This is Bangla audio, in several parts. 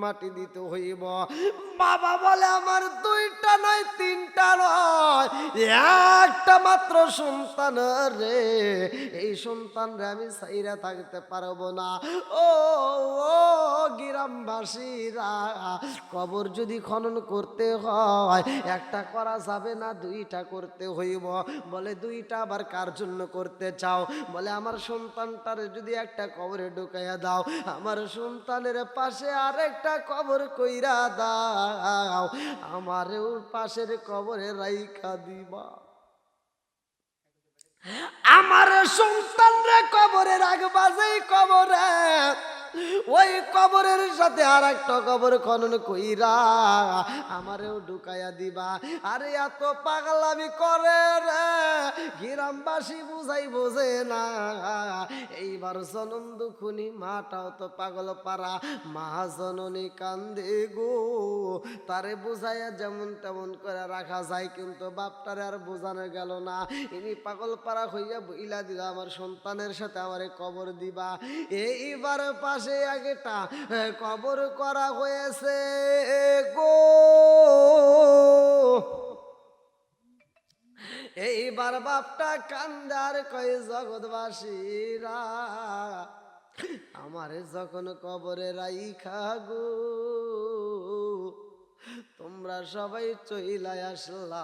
মাটি দিতে হইব। বাবা বলে, আমার দুইটা নয়, তিনটা নয়, একটা মাত্র সন্তান রে। এই সন্তান রে আমি সাইরা থাকতে পারব না। ও ও, গ্রামবাসীরা, কবর যদি খনন করতে হয়, একটা করা যাবে না, দুইটা করতে হইব। বলে, দুইটা আবার কার জন্য করতে চাও? বলে, আমার সন্তানটার যদি একটা কবরে ঢুকাইয়া দাও, আমার সন্তানের পাশে আরেকটা কবর কইরা দাও, আমারও পাশের কবরে রাইখা দিবা। আমার সন্তানরা কবরে রাখবা যেই কবরে। ওই কবরের সাথে আর একটা কবর খনন কইরা আমারেও ঢুকাইয়া দিবা। আরে এত পাগলামি করে রে, গ্রামবাসী বুঝাই বোঝে না। এইবার জনম দুখুনি, মাটাও তো পাগল পারা মা জননী কান্দে গো, তারে বুঝাইয়া যেমন তেমন করে রাখা যায়, কিন্তু বাপটারে আর বোঝানো গেল না। ইনি পাগল পারা হইয়া বইলা দিলা, আমার সন্তানের সাথে আমারে কবর দিবা। এইবার পাশে আগেটা একটা কবর করা হয়েছে গো। এইবার বাপটা কান্দার কয়ে, জগৎবাসীরা, আমার যখন কবরে রাইখা গো। তোমরা সবাই চইলাই আসলা।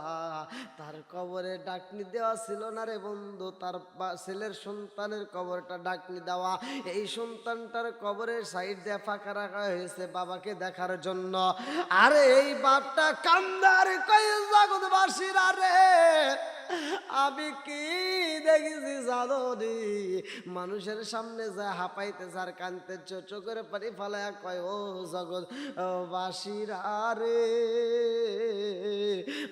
তার কবরে ডাকনি দেওয়া ছিল না রে বন্ধু, তার ছেলের সন্তানের কবরটা ডাকনি দেওয়া। এই সন্তানটার কবরের সাইড দিয়ে ফাঁকা রাখা হয়েছে বাবাকে দেখার জন্য। আরে এই বাপটা কান্দার কই জগৎবাসীরা রে, আমি কি নি মানুষের সামনে যা হাঁপাইতে যার কানতে চোখের পানি ফালায়া কয়, ও জগৎ বাসিরা রে।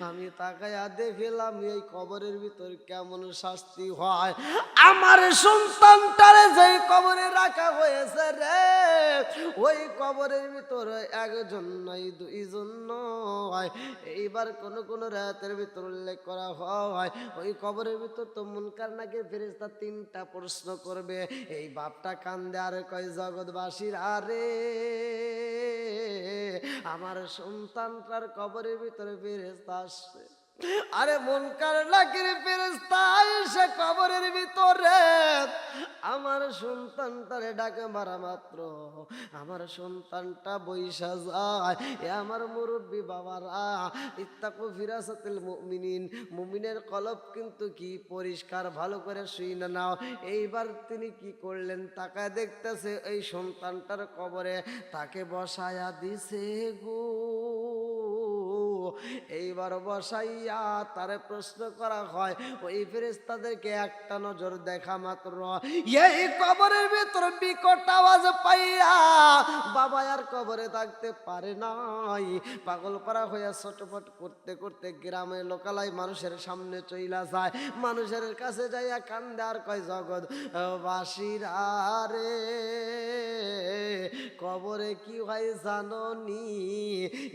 আমি তাকায়া দেখিলাম, এই কবরের ভিতর কেমন শাস্তি হয়। আমার সন্তানটারে যে কবরে রাখা হয়েছে রে, ওই কবরের ভিতরে একজন নয়, দুইজন নয়। এইবার কোন কোন রাতের ভিতর উল্লেখ করা হয়, ওই কবরের ভিতর তো মুনকার নাকি ফেরেস্তা তিনটা প্রশ্ন করবে, এই বাপটা কান্দে আর কয় জগৎবাসীর? আরে, আমার সন্তানটার কবরের ভিতরে ফেরেস্তা আসছে। আরে মনকার নাকির ফেরেস্তা এসে কবরের ভিতরে। আমার সন্তানটারে ডাকে মারা মাত্র। আমার সন্তানটা বৈশা যায়। এ আমার মুরব্বী বাবারা, ইত্তাকু ফিরাসাতিল মুমিনিন। মুমিনের কলব কিন্তু কি পরিষ্কার, ভালো করে শুই না নাও। এইবার তিনি কি করলেন? তাকায় দেখতেছে এই সন্তানটার কবরে তাকে বসায়া দিছে গো। এইবার বসাইয়া তারে প্রশ্ন করা হয়, ওই ফেরেস্তাদেরকে একটা নজর দেখা মাত্র। এই কবরের ভিতর বিকট আওয়াজ পাইয়া বাবা আর কবরে থাকতে পারে নাই। পাগল পাড়া হইয়া ছটফট করতে করতে গ্রামের লোকালয় মানুষের সামনে চইলা যায়। মানুষের কাছে যাইয়া কান্দে আর কয়, জগৎ বাসিরা আরে কবরে কি হয় জানো নি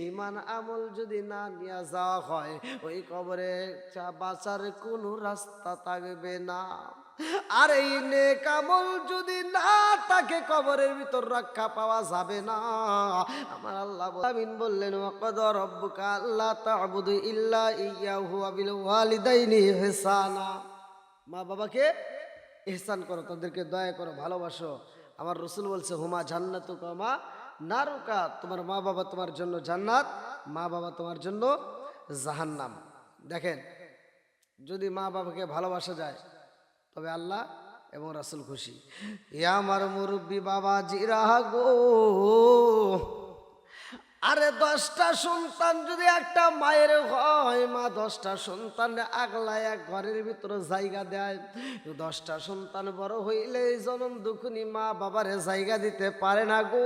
ইমান আমল যদি না নিয়ে যাওয়া হয়, ওই কবরে বাঁচার কোনো রাস্তা থাকবে না। আর এই নেক আমল যদি না তাকে কবরের ভিতর রক্ষা পাওয়া যাবে না। আমার আল্লাহ আমিন বললেন আল্লাহ তা'বুদু ইল্লা ইয়াহু ওয়া বিল ওয়ালিদাইনি মা বাবাকে ইহসান করো, তাদেরকে দয়া করো, ভালোবাসো। আমার রসুল বলছে, হুমা জান্নাতু কমা নারুকা। তোমার মা বাবা তোমার জন্য জান্নাত। মা বাবা তোমার জন্য জাহান্নাম। দেখেন, যদি মা বাবাকে ভালোবাসা যায়, তবে আল্লাহ এবং রাসুল খুশি। ইয়া আমার মুরব্বী বাবা জিরাহ গো আরে দশটা সন্তান যদি একটা মায়ের হয়, মা দশটা সন্তান আগলায় এক ঘরের ভিতরে জায়গা দেয়। দশটা সন্তান বড় হইলে এই জনম দুখুনি মা বাবারে জায়গা দিতে পারে না গো।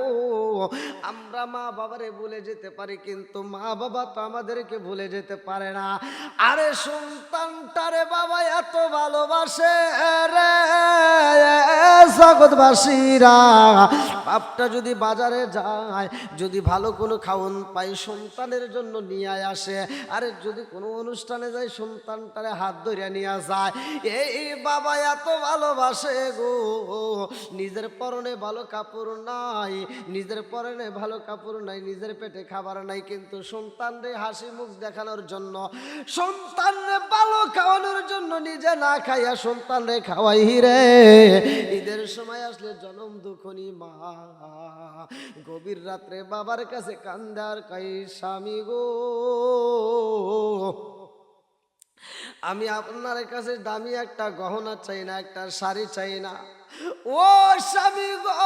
আমরা মা বাবারে ভুলে যেতে পারি, কিন্তু মা বাবা তো আমাদেরকে ভুলে যেতে পারে না। আরে সন্তানটারে বাবা এত ভালোবাসে রে জগৎবাসীরা। বাপটা যদি বাজারে যায়, যদি ভালো কোনো খাওন পাই সন্তানের জন্য নিয়ে আসে। আরে যদি কোনো অনুষ্ঠানে যায়, সন্তানটারে হাত ধরিয়া নিয়ে যায়। এই বাবা এত ভালোবাসে গো। নিজের পরনে ভালো কাপড় নাই, নিজের পরনে ভালো কাপড় নাই, নিজের পেটে খাবার নাই, কিন্তু সন্তানরে হাসি মুখ দেখানোর জন্য, সন্তানরে ভালো খাওয়ানোর জন্য নিজে না খাইয়া সন্তানরে খাওয়াই রে। ঈদের সময় আসলে জনম দুখনি মা। গভীর রাত্রে বাবার কাছে কান্দার কাই স্বামী গো। আমি আপনার কাছে দামি একটা গহনা চাই না, একটা শাড়ি চাই না। ও স্বামী গো,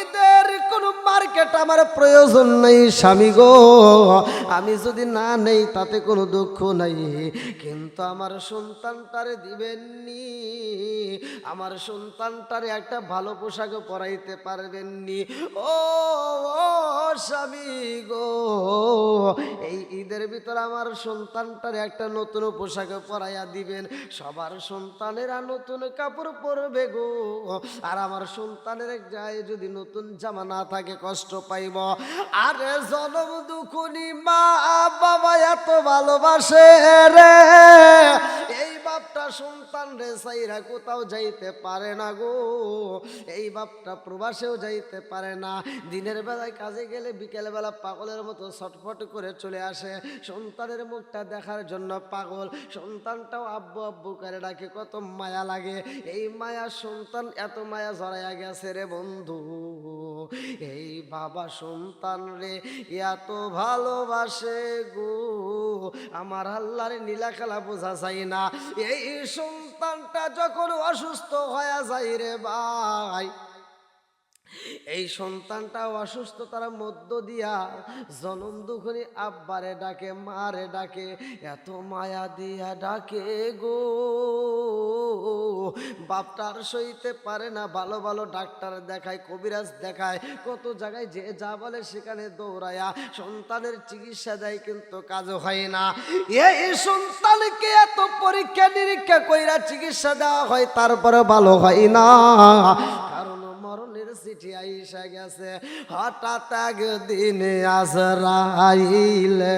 ঈদের কোন মার্কেট আমার প্রয়োজন নেই স্বামী গো। আমি যদি না নেই তাতে কোনো দুঃখ নাই, কিন্তু আমার সন্তানটারে দিবেননি। আমার সন্তানটারে একটা ভালো পোশাক পরাইতে পারবেননি। ও ও স্বামী গো। এই ঈদের ভিতর আমার সন্তানটারে একটা নতুন পোশাক পরাইয়া দিবেন। সবার সন্তানেরা নতুন কাপড় পরবে গো। আর আমার সন্তানের যায় যদি নতুন জামা না থাকে, কষ্ট পাইব। আরে জনম দুখুনি মা বাবা এত ভালোবাসে রে। এই বাপটা সন্তান রে সাইরা কোথাও যাইতে পারে না গো। এই বাপটা প্রবাসেও যাইতে পারে না। দিনের বেলায় কাজে গেলে বিকেল বেলা পাগলের মতো ছটফট করে চলে আসে। সন্তানের মুখটা দেখার জন্য পাগল। সন্তানটাও আব্বু আব্বু করে ডাকে, কত মায়া লাগে। এই মায়া সন্তান, এত মায়া জড়াইয়া গেছে রে বন্ধু। এই বাবা সন্তান রে, এত ভালোবাসে গো। আমার আল্লাহর নীলা খেলা বোঝা যায় না। এই সন্তানটা যখন অসুস্থ হয়ে যায় রে ভাই এই সন্তানটা অসুস্থতার মধ্য দিয়া জনম দুখনি আব্বারে ডাকে, মারে ডাকে, এত মায়া দিয়া ডাকে গো। বাপটার সইতে পারে না, ভালো ভালো ডাক্তার দেখায়, কবিরাজ দেখায়, কত জায়গায় যে যা বলে সেখানে দৌড়ায়া সন্তানের চিকিৎসা দেয়, কিন্তু কাজও হয় না। এই সন্তানকে এত পরীক্ষা নিরীক্ষা কইরা চিকিৎসা দেওয়া হয়, তারপরে ভালো হয় না। মরণের চিঠি আইসা গেছে। হঠাৎ একদিন আজরাইলে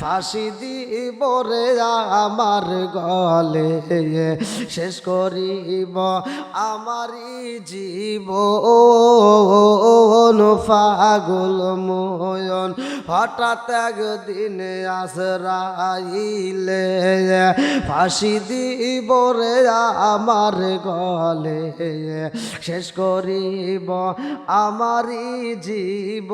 ফাঁসি দিব রে আমার গলে। শেষ করিব আমারই জীব পাগল ময়ন। হঠাৎ একদিন আজরাইলে ফাঁসি দিব রে আমার গলে। শেষ করিব আমারই জীব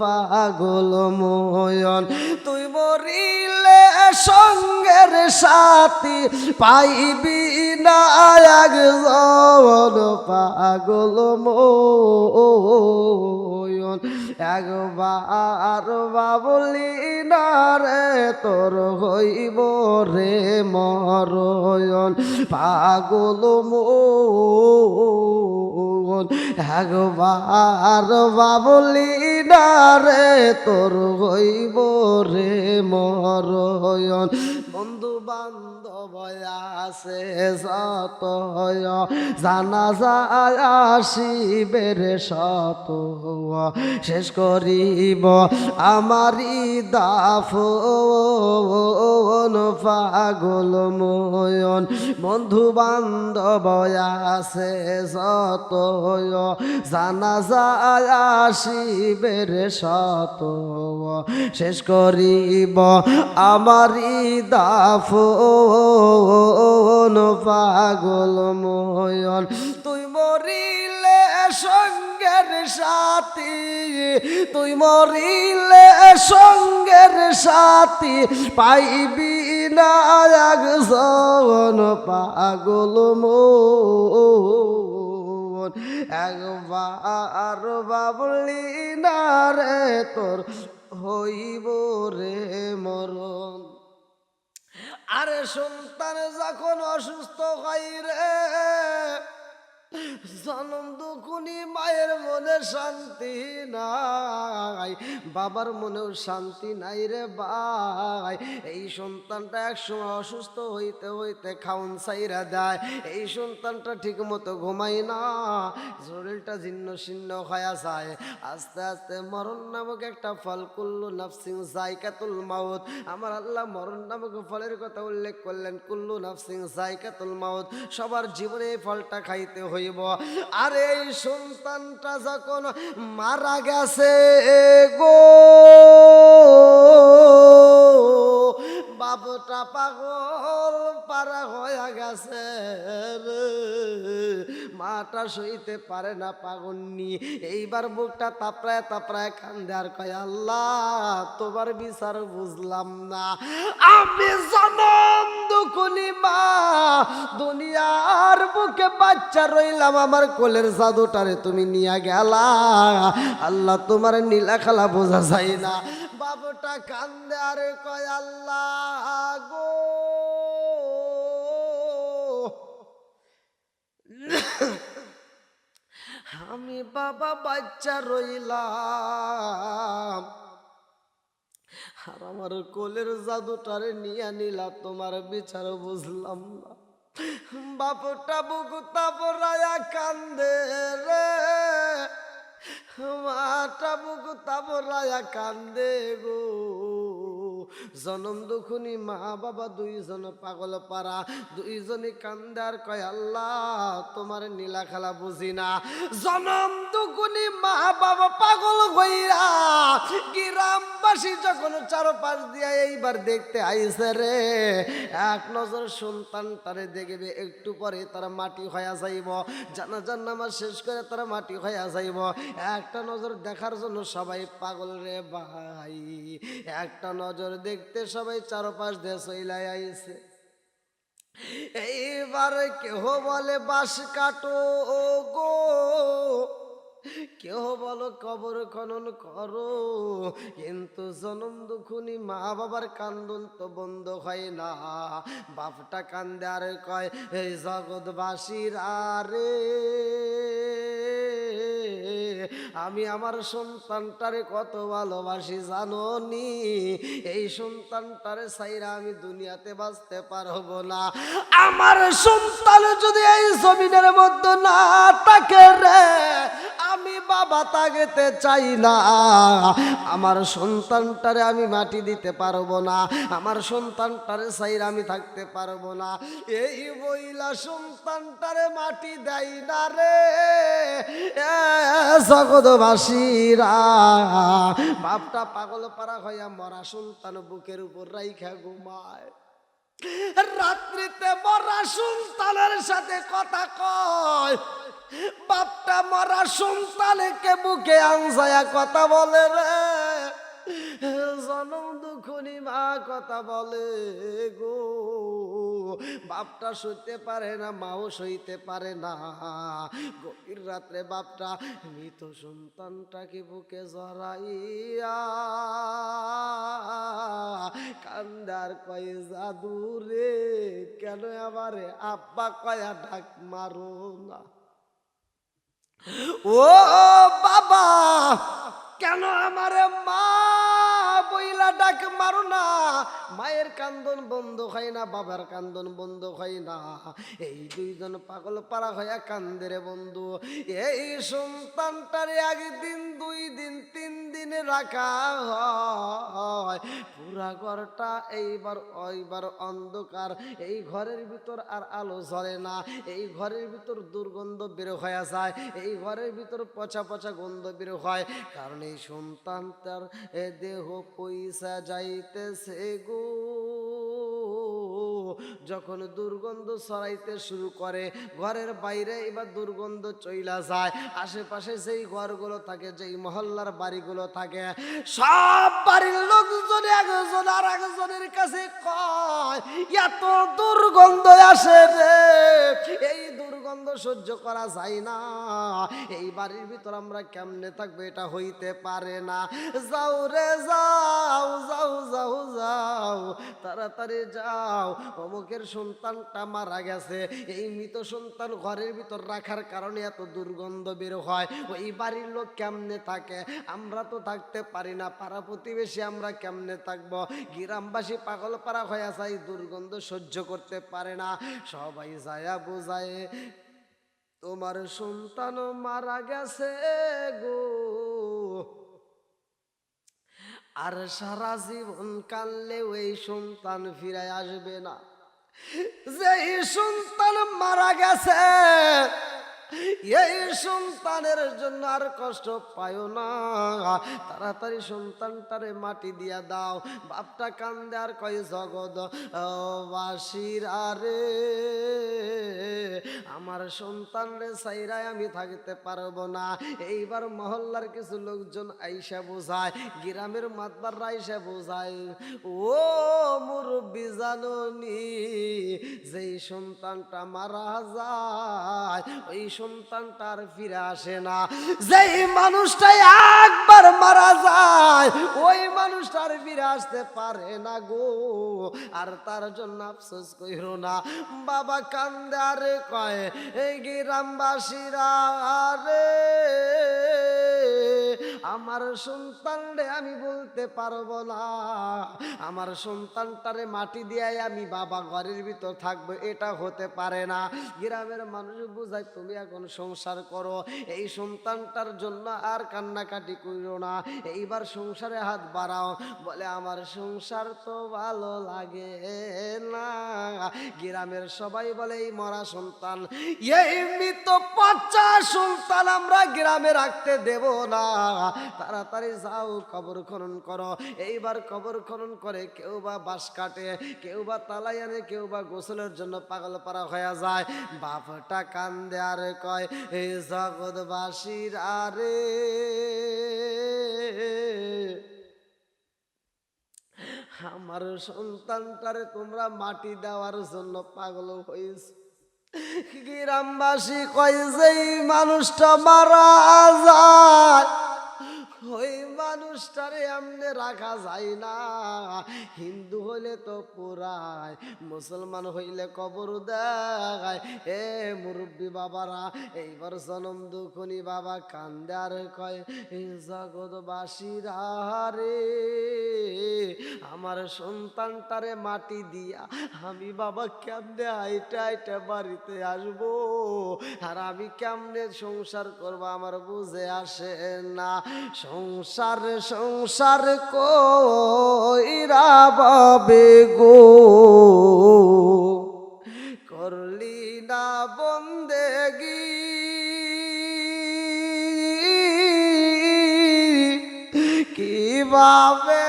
পাগল ময়ন। তুই মরিলে সঙ্গের সাথী পাইবি না একজন পাগল ময়ন। একবার বাবলি না রে তোর হইব রে মরয়ন পাগল মন একবার বাবলি ডারে তোর হইব রে মরয়ন বন্ধু বান্ধব আছে আসিবের শত শেষ করিব আমারই দাফ পাগল ময়ন বন্ধু বান্ধব আছে যত জানা যায় আসিবের শত শেষ করিব আমারই দাফ পাগল ময়ন তুই মরিলে সঙ্গের সাথী, তুই মরিলে সঙ্গের সাথী, পাইবি না একজন পাগল মন একবার বাবলি না রে, তোর হইব রে মরণ। আরে সন্তান যখন অসুস্থ হয় রে জনম দুখুনি, মায়ের মনে শান্তি নাই। বাবার মনেও শান্তি নাই রে ভাই। এই সন্তানটা একসময় অসুস্থ হইতে হইতে খাউন সাইরা দেয়। এই সন্তানটা ঠিক মতো ঘুমাই না। শরীরটা ছিন্ন ছিন্ন হয়ে যায়। আস্তে আস্তে মরণ নামক একটা ফল কুল্লু নাফসিং জাইকাতুল মাউত। আমার আল্লাহ মরণ নামক ফলের কথা উল্লেখ করলেন, কুল্লু নাফসিং জাইকাতুল মাউত। সবার জীবনে এই ফলটা খাইতে হইব আর এই সন্তানটা যখন মারা গেছে গো বাবুটা পাগল পারা হয়ে গেছে রে। মাটা সইতে পারে না পাগন্নি। এইবার বুকটা তাপড়ায় তাপড়ায় কান্দে আর কয়, আল্লাহ, তোমার বিচার বুঝলাম না। আমি জনম দুকুনি মা। দুনিয়ার বুকে বাচ্চা রইলাম, আমার কোলের জাদুটারে তুমি নিয়ে গেলা। আল্লাহ, তোমার নীলা খেলা বোঝা যায় না। বাবুটা কান্দে আর কয়, আল্লাহ গো। আমি বাবা বাচ্চা রইলাম। আর আমার কোলের জাদুটারে নিয়ে নিলা, তোমার বিচার বুঝলাম না। বাপুটা বুকু তাপরায়া কান্দে রে। মাটা বুকু তাপরায়া কান্দে গো। জনম দুখুনি মা বাবা দুইজন পাগল পারা দুইজনই কান্দার কয়, আল্লাহ, তোমার নীলা খেলা বুঝি না। জনম দুখুনি মা বাবা পাগল হইয়া গ্রামবাসী যখন চারপাশ দিয়া এইবার দেখতে আইসে রে, এক নজর সন্তান তারে দেখবে, একটু পরে তারা মাটি হইয়া যাইব, জানাজার নামাজ শেষ করে তারা মাটি হইয়া যাইব। একটা নজর দেখার জন্য সবাই পাগল রে ভাই, একটা নজর দেখতে সবাই চারপাশ চইলাই আইছে। এইবার কেহ বলে বাস কাটো গো। কেহ বলো, কবর খনন করো। কিন্তু জনম দুখুনি মা বাবার কান্দন তো বন্ধ হয় না। বাপটা কান্দে আর কয়, এই জগৎবাসীর আরে আমি আমার সন্তানটারে কত ভালোবাসি জানো নি এই সন্তানটারে সাইরা আমি দুনিয়াতে বাঁচতে পারব না। আমার সন্তান যদি এই জমিনের মধ্যে না থাকে রে, আমি বাবা তাগেতে চাই না। আমার সন্তানটারে আমি মাটি দিতে পারব না। আমার সন্তানটারে সাইরা আমি থাকতে পারব না। এই বইলা সন্তানটারে মাটি দেয় না রে। জগৎবাসীরা। বাপটা পাগল পারা হইয়া মরা সন্তান বুকের উপর রাইখা ঘুমায়। রাত্রিতে মরা সন্তানের সাথে কথা কয়। বাপটা মরা সন্তানকে বুকে আনসায়া কথা বলে রে। জনম দুখুনি মা কথা বলে গো। বাপটা সইতে পারে না, মাও সইতে পারে না। গভীর রাত্রে বাপটা মৃত সন্তানটাকে বুকে জড়াইয়া কান্দার কয়ে, জাদু রে, কেন আমারে আব্বা কয়া ডাক মারো না? ও বাবা, কেন আমারে মা বইলা ডাক মারো না। মায়ের কান্দন বন্ধ হয় না, বাবার কান্দন বন্ধ হয় না। এই দুইজন পাগল পাড়া হইয়া কান্দের বন্ধু। এই সন্তানটারে একদিন, দুই দিন, তিন দিন রাখা হয়। পুরা ঘরটা এইবার এইবার অন্ধকার। এই ঘরের ভিতর আর আলো জ্বলে না। এই ঘরের ভিতর দুর্গন্ধ বের হয়ে যায়। এই ঘরের ভিতর পচা পচা গন্ধ বের হয়। কারণ এই সন্তান তার দেহ পয়সা যাইতেছে গো। যখন দুর্গন্ধ ছড়াইতে শুরু করে, ঘরের বাইরে এবার দুর্গন্ধ চইলা যায়। আশেপাশে যেই ঘরগুলো থাকে, যেই মহল্লার বাড়িগুলো থাকে, সব বাড়ির লোকজন একজন আর একজনের কাছে কয়, এত দুর্গন্ধ আসে রে। এই দুর্গন্ধ সহ্য করা যায় না। এই বাড়ির ভিতর আমরা কেমনে থাকব এটা হইতে পারে না। যাও রে, যাও যাও যাও যাও, তাড়াতাড়ি যাও। অমুকের সন্তানটা মারা গেছে। এই মৃত সন্তান ঘরের ভিতর রাখার কারণে এত দুর্গন্ধ বের হয়। ওই বাড়ির লোক কেমনে থাকে? আমরা তো থাকতে পারি না। পাড়া প্রতিবেশী আমরা কেমনে থাকব? গ্রামবাসী পাগল পাড়া হয়ে যায় দুর্গন্ধ সহ্য করতে পারে না। সবাই যায়া বোঝায়। তোমার সন্তান মারা গেছে গো। আর সারা জীবন কানলে ওই সন্তান ফিরে আসবে না। যে সন্তান মারা গেছে এই সন্তানের জন্য আর কষ্ট পায় না। তাড়াতাড়ি সন্তানটারে মাটি দিয়া দাও। বাপটা কান্দে আর কয় জগৎ বাসির আরে, আমার সন্তান রে সাইরায় আমি থাকতে পারব না। এইবার মহল্লার কিছু লোকজন আইসা বোঝায়, গ্রামের মাতবাররা আইসা বোঝায়, ও মুরব্বী জাননি, যেই সন্তানটা মারা যায়, ওই সন্তানটা তার ফিরে আসে না। যেই মানুষটাই একবার মারা যায়, ওই মানুষটার আর ফিরে আসতে পারে না গো। আর তার জন্য আফসোস কইর না। বাবা কান্দে, আরে কয়, এই গ্রামবাসীরা রে আমার সন্তান রে আমি বলতে পারব না। আমার সন্তানটারে মাটি দিয়ে আমি বাবা ঘরের ভিতর থাকব, এটা হতে পারে না। গ্রামের মানুষ বুঝায়, তুমি এখন সংসার করো। এই সন্তানটার জন্য আর কান্নাকাটি করিও না। এইবার সংসারে হাত বাড়াও। বলে, আমার সংসার তো ভালো লাগে না। গ্রামের সবাই বলে, এই মরা সন্তান, এই মৃত পচা সন্তান আমরা গ্রামে রাখতে দেব না। তাড়াতাড়ি যাও, কবর খনন করো। এইবার কবর খনন করে কেউ বা বাঁশ কাটে, কেউ বা তালাই আনে কেউ বা গোসলের জন্য পাগল পারা হয়ে যায়। বাপটা কান্দে আর কয় এই জগৎবাসীর আরে। আমার সন্তানটারে তোমরা মাটি দেওয়ার জন্য পাগল হয়েছ গ্রামবাসী কয়, যেই মানুষটা মারা যায় ওই মানুষটারে এমনি রাখা যায় না। হিন্দু হইলে তো পুরায় মুসলমান হইলে কবর দেখায় এ মুরব্বী বাবারা, এইবার জনম দুখনি বাবা কান্দে আর কয় জগৎবাসীরা রে, আমার সন্তানটারে মাটি দিয়া আমি বাবা কেমনে আইটা আইটা বাড়িতে আসব? আর আমি কেমনে সংসার করব আমার বুঝে আসে না। সংসার সংসার কইরা বাবে গো? করলি না বন্দেগি কীভাবে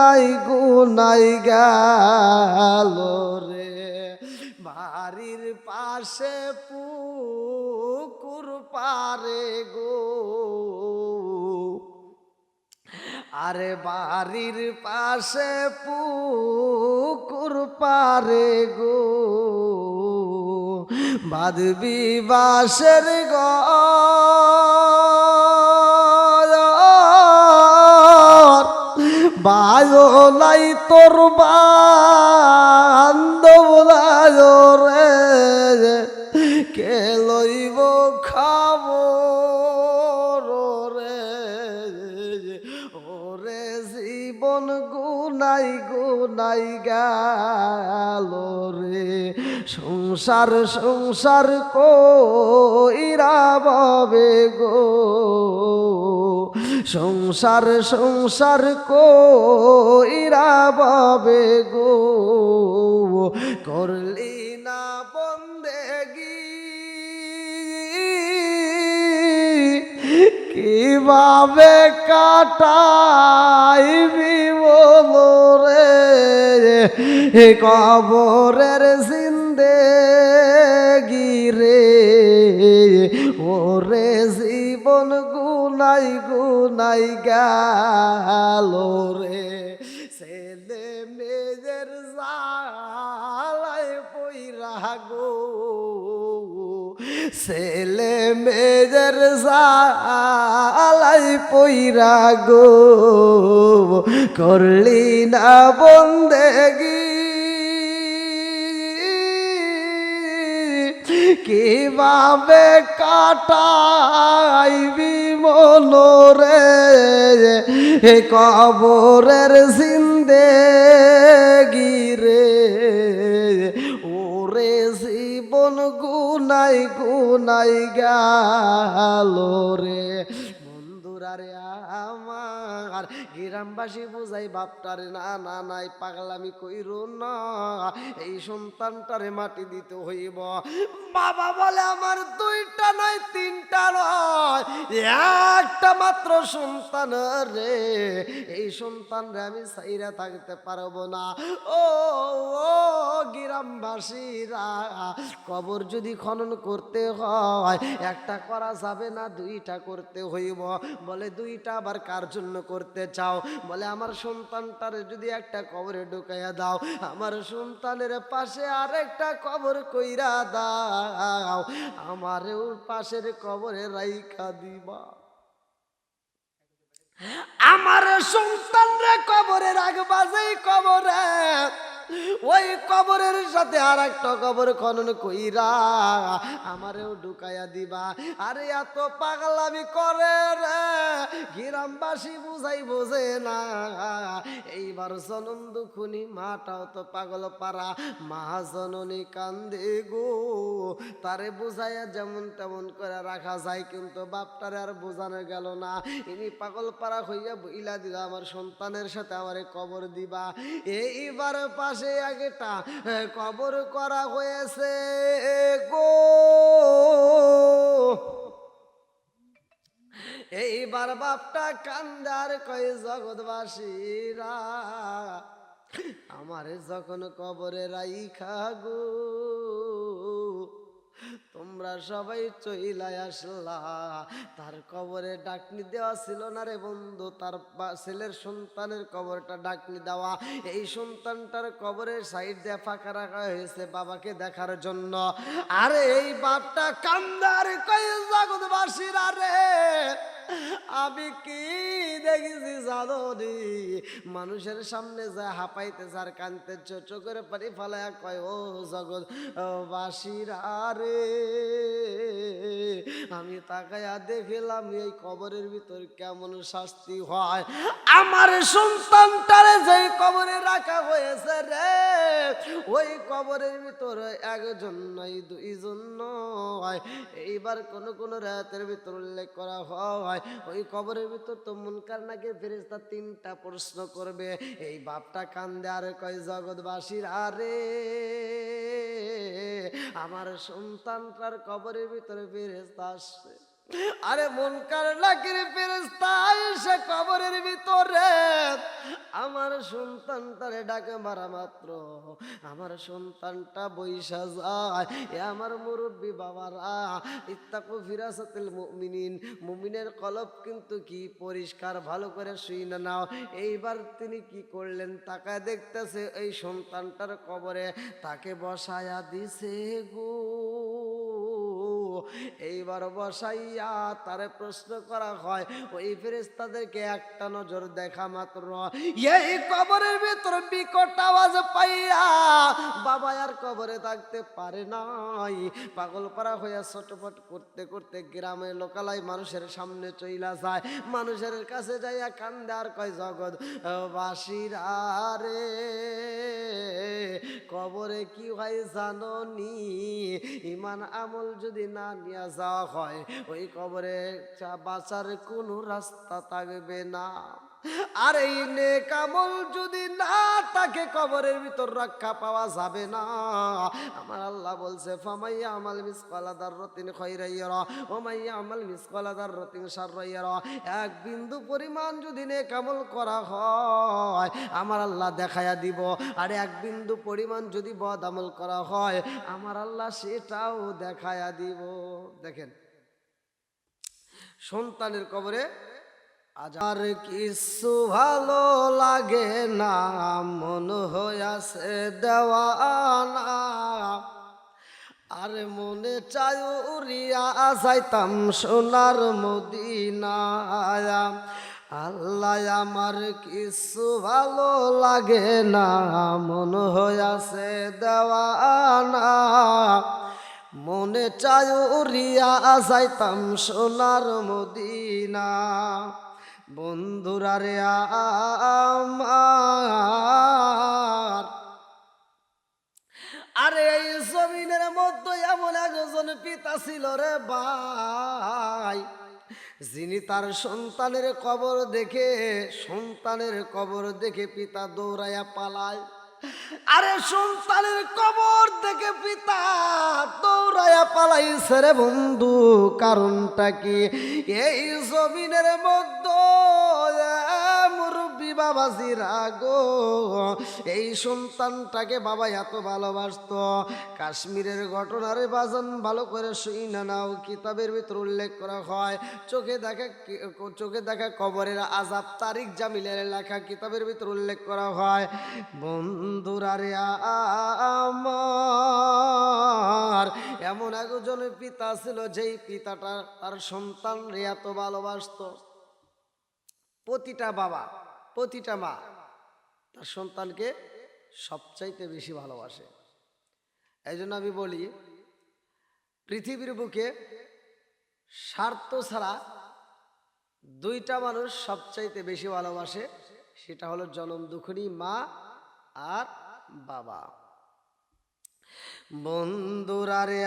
গুনাই গুনাই গেল রে। বাড়ির পাশে পুকুর পারে গো। আরে বাড়ির পাশে পুকুর পারে গো। বাদবি বাসের ঘর বায়লাই তোর বান্ধব রে, কে লইব খাব রে? ওরে জীবন গুনাই গুনাই গেল রে, সংসার সংসার কইরা বাবে গো। সংসার সংসার কইরা বাবে গো? করলি না বন্দেগি। কীভাবে কাটাইবি বলো রে? কবরের জিন্দে গিরে ওরে জীবন গুনাই গুনাই গেল রে। ছেলে মেয়েদের জালায় পইরা গো। ছেলে মেয়েদের জালাই পইরা গো। করলি না বন্দেগি কীভাবে কাটাইবি মনোরে? কবরের সিন্দে গিরে ওরে জীবন গুনাই গুনাই গেল রে। গ্রামবাসী বুঝাই, বাপটারে না না, নাই, পাগলামি কইরো না। এই সন্তানটারে মাটি দিতে হইব। বাবা বলে, আমার দুইটা নয়, তিনটা নয়, একটা মাত্র সন্তান রে। এই সন্তান রে আমি সাইরা থাকতে পারব না। ও, গ্রামবাসীরা, কবর যদি খনন করতে হয়, একটা করা যাবে না, দুইটা করতে হইব। বলে, দুইটা আবার কার জন্য করতে চাও? বলে, আমার সন্তানটার যদি একটা কবরে ঢুকাইয়া দাও, আমার সন্তানের পাশে আর একটা কবর কইরা দাও, আমারও পাশের কবরে রাইখা দিবা। আমার সন্তানরা কবরে রাখবা যেই কবরে। ওই কবরের সাথে আর একটা কবর খনন কইরা আমারেও ঢুকাইয়া দিবা। আরে এত পাগলামি করে রে, গ্রামবাসী বুঝাই বোঝে না। এইবার জনম দুখুনি মাটাও তো পাগল পারা মা জননী কান্দে গো, তারে বুঝাইয়া যেমন তেমন করে রাখা যায়, কিন্তু বাপটারে আর বোঝানো গেল না। ইনি পাগল পারা হইয়া বইলা দিলা, আমার সন্তানের সাথে আমারে কবর দিবা। এইবার পাশে আগেটা একটা কবর করা হয়েছে গো। এইবার বাপটা কান্দার কয়, জগৎবাসীরা, আমার যখন কবরে রাইখা গো। তোমরা সবাই চইলাই আসলা তার কবরে ডাকনি দেওয়া ছিল না রে বন্ধু, তার ছেলের সন্তানের কবরটা ডাকনি দেওয়া। এই সন্তানটার কবরের সাইড দিয়ে ফাঁকা রাখা হয়েছে বাবাকে দেখার জন্য। আরে এই বাপটা কান্দার কয়ে জগৎবাসীরা রে। আমি কি দেখেছি জানি মানুষের সামনে যা হাঁপাইতে, যার কানতে চোচো করে পানি ফালায়া কয়, ও জগৎ বাসিরা রে। আমি তাকায়া দেখলাম, এই কবরের ভিতর কেমন শাস্তি হয়। আমার সন্তানটারে যে কবরে রাখা হয়েছে রে, ওই কবরের ভিতরে একজন নয়, দুইজন নয়। এইবার কোন কোন রাতের ভিতর উল্লেখ করা হয় ওই কবরের ভিতর তো মুনকার নাকি ফেরেস্তা তিনটা প্রশ্ন করবে। এই বাপটা কান্দে আর কয়, জগৎবাসীর, আরে আমার সন্তানটার কবরের ভিতরে ফেরেস্তা আসছে। আরে মন কার নাকির ফেরেস্তা এসে কবরের ভিতরে। আমার সন্তানটারে ডাকে মারা মাত্র। আমার সন্তানটা বৈশা যায়। এ আমার মুরব্বী বাবারা, ইত্তাকু ফিরাসাতিল মুমিনিন। মুমিনের কলব কিন্তু কি পরিষ্কার, ভালো করে শুই না নাও। এইবার তিনি কি করলেন তাকায় দেখতেছে, এই সন্তানটার কবরে তাকে বসায়া দিছে গো। এইবার বসাইয়া তারে প্রশ্ন করা হয়, ওই ফেরেস্তাদেরকে একটা নজর দেখা মাত্র। এই কবরের ভিতর বিকট আওয়াজ পাইয়া বাবা আর কবরে থাকতে পারে নাই। পাগল পারা হইয়া ছটফট করতে করতে গ্রামে লোকালয় মানুষের সামনে চইলা যায়। মানুষের কাছে যাইয়া কান্দে আর কয়, জগৎ বাসিরা রে, কবরে কি হয় জানো নি ইমান আমল যদি না নিয়ে যাওয়া হয়। ওই কবরে বাঁচার কোনো রাস্তা থাকবে না। আর এই নেক আমল যদি না তাকে কবরের ভিতর রক্ষা পাওয়া যাবে না। আমার আল্লাহ বলছে ফামাইয়া আমাল মিসকালাদার রতিন খৈরাইয়ারা আমাল মিসকালাদার রতিন সারাইয়ারা এক বিন্দু পরিমাণ যদি নেক আমল করা হয়, আমার আল্লাহ দেখায়া দিব। আর এক বিন্দু পরিমাণ যদি বদ আমল করা হয়, আমার আল্লাহ সেটাও দেখায়া দিব। দেখেন। সন্তানের কবরে আর কিছু ভালো লাগে না, মন হইয়াছে দেওয়ানা। আর মনে চাই উড়িয়া যাইতাম সোনার মদিনায়। আল্লাহ, আমার কিছু ভালো লাগে না, মন হইয়াছে দেওয়ানা। মনে চাই উড়িয়া যাইতাম সোনার মদিনা। বন্ধুরা রে আরে এই জমিনের মধ্যে এমন একজন পিতা ছিল রে ভাই, যিনি তার সন্তানের কবর দেখে, সন্তানের কবর দেখে পিতা দৌড়াইয়া পালায়। আরে সন্তানের কবর দেখে পিতা দৌড়ায়া পালাইছে রে বন্ধু কারণটা কি? এই জমিনের মধ্যে মুরব্বী বাবাজি, রাগো। এই সন্তানটাকে বাবা এত ভালোবাসতো। কাশ্মীরের ঘটনারে বাজান ভালো করে শুই না নাও, কিতাবের ভিতর উল্লেখ করা হয়। চোখে দেখা চোখে দেখা কবরের আজাব তারিখ জামিলের লেখা কিতাবের ভিতর উল্লেখ করা হয়। বন্ধুরা রে আমার, এমন একজন পিতা ছিল যেই পিতাটা, তার সন্তান রে এত ভালোবাসতো। প্রতিটা বাবা প্রতিটা মা তার সন্তানকে সবচাইতে বেশি ভালোবাসে। এই জন্য আমি বলি, পৃথিবীর বুকে স্বার্থ ছাড়া দুইটা মানুষ সবচাইতে বেশি ভালোবাসে সেটা হলো জনম দুঃখিনী মা আর বাবা। বন্ধুরা রে